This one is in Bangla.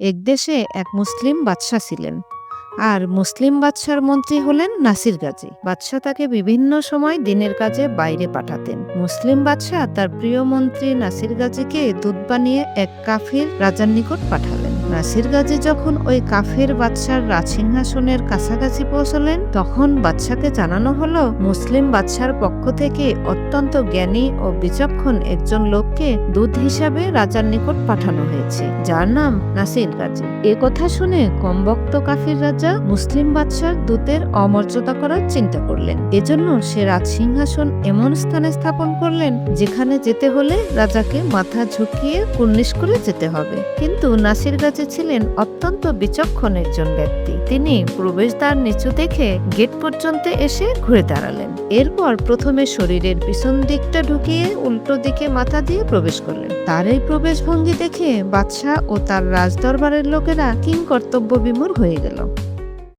এক দেশে এক মুসলিম বাদশাহ ছিলেন। আর মুসলিম বাদশার মন্ত্রী হলেন নাসির গাজী। বাদশাহ তাকে বিভিন্ন সময় দিনের কাজে বাইরে পাঠাতেন। মুসলিম বাদশাহ তার প্রিয় মন্ত্রী নাসির গাজীকে দুধ বানিয়ে এক কাফির রাজার নিকট পাঠালেন। নাসির গাজী যখন ওই কাফের বাদশার রাজসিংহাসনের কাছাকাছি পৌঁছলেন, তখন বাদশাকে জানানো হলো, মুসলিম বাদশার পক্ষ থেকে অত্যন্ত জ্ঞানী ও বিচক্ষণ একজন লোককে দূত হিসাবে রাজার নিকট পাঠানো হয়েছে। যার নাম নাসির গাজী। এ কথা শুনে কমবক্ত কাফির রাজা মুসলিম বাদশার দূতের অমর্যাদা করার চিন্তা করলেন। এজন্য সে রাজসিংহাসন এমন স্থানে স্থাপন করলেন, যেখানে যেতে হলে রাজাকে মাথা ঝুঁকিয়ে কুর্নিশ করে যেতে হবে। কিন্তু নাসির গাজী ছিলেন অত্যন্ত বিচক্ষণ একজন ব্যক্তি। তিনি প্রবেশদ্বার নিচু দেখে গেট পর্যন্ত এসে ঘুরে দাঁড়ালেন। এরপর প্রথমে শরীরের পিছন দিকটা ঢুকিয়ে উল্টো দিকে মাথা দিয়ে প্রবেশ করলেন। তার এই প্রবেশ ভঙ্গি দেখে বাদশাহ ও তার রাজদরবারের লোকেরা কিং কর্তব্য বিমূর হয়ে গেল।